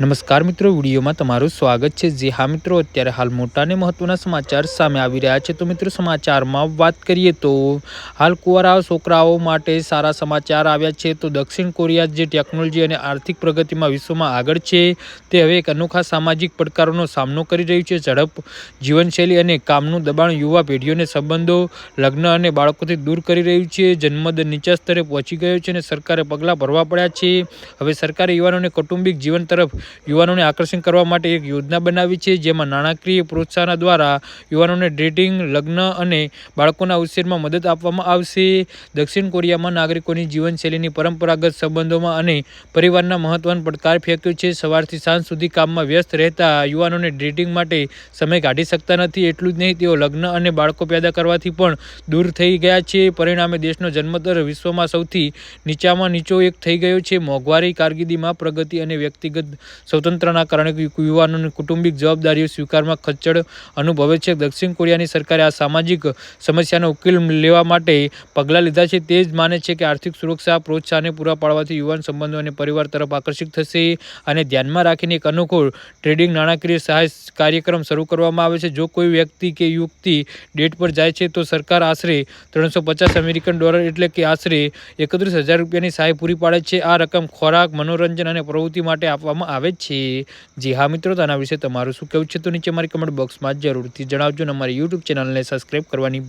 નમસ્કાર મિત્રો, વિડીયોમાં તમારું સ્વાગત છે. જે હા મિત્રો, અત્યારે હાલ મોટા અને મહત્વના સમાચાર સામે આવી રહ્યા છે. તો મિત્રો, સમાચારમાં વાત કરીએ તો હાલ કુંવરા છોકરાઓ માટે સારા સમાચાર આવ્યા છે. તો દક્ષિણ કોરિયા જે ટેકનોલોજી અને આર્થિક પ્રગતિમાં વિશ્વમાં આગળ છે, તે હવે એક અનોખા સામાજિક પડકારોનો સામનો કરી રહ્યું છે. ઝડપ, જીવનશૈલી અને કામનું દબાણ યુવા પેઢીઓને સંબંધો, લગ્ન અને બાળકોથી દૂર કરી રહ્યું છે. જન્મદર નીચા સ્તરે પહોંચી ગયો છે અને સરકારે પગલાં ભરવા પડ્યા છે. હવે સરકારે યુવાનોને કૌટુંબિક જીવન તરફ યુવાનોને આકર્ષણ કરવા માટે એક યોજના બનાવી છે, જેમાં નાણાકીય પ્રોત્સાહન દ્વારા યુવાનોને ડેટિંગ લગ્ન અને બાળકોના ઉછેરમાં મદદ આપવામાં આવશે. દક્ષિણ કોરિયામાં નાગરિકોની જીવનશૈલીની પરંપરાગત સંબંધોમાં અને પરિવારના મહત્વનો પડકાર ફેંક્યો છે. સવારથી સાંજ સુધી કામમાં વ્યસ્ત રહેતા યુવાનોને ડેટિંગ માટે સમય કાઢી શકતા નથી. એટલું જ નહીં, તેઓ લગ્ન અને બાળકો પેદા કરવાથી પણ દૂર થઈ ગયા છે. પરિણામે દેશનો જન્મદર વિશ્વમાં સૌથી નીચામાં નીચો એક થઈ ગયો છે. મોંઘવારી, કારકિર્દીમાં પ્રગતિ અને વ્યક્તિગત સ્વતંત્રના કારણે યુવાનોની કુટુંબિક જવાબદારીઓ સ્વીકારમાં ખચ્ચડ અનુભવે છે. દક્ષિણ કોરિયાની સરકારે આ સામાજિક સમસ્યાનો ઉકેલ લેવા માટે પગલાં લીધા છે. તે જ માને છે કે આર્થિક સુરક્ષા, પ્રોત્સાહને પૂરા પાડવાથી યુવાન સંબંધો અને પરિવાર તરફ આકર્ષિત થશે અને ધ્યાનમાં રાખીને એક અનુકૂળ ટ્રેડિંગ નાણાકીય સહાય કાર્યક્રમ શરૂ કરવામાં આવે છે. જો કોઈ વ્યક્તિ કે યુવતી ડેટ પર જાય છે, તો સરકાર આશરે ત્રણસો પચાસ અમેરિકન ડોલર એટલે કે આશરે એકત્રીસ હજાર રૂપિયાની સહાય પૂરી પાડે છે. આ રકમ ખોરાક, મનોરંજન અને પ્રવૃત્તિ માટે આપવામાં આવે છે. જી હા મિત્રો, તો આના વિશે તમારું શું કહેવું છે તો નીચે મારી કમેન્ટ બોક્સમાં જરૂરથી જણાવજો અને અમારી યુટ્યુબ ચેનલને સબસ્ક્રાઈબ કરવાની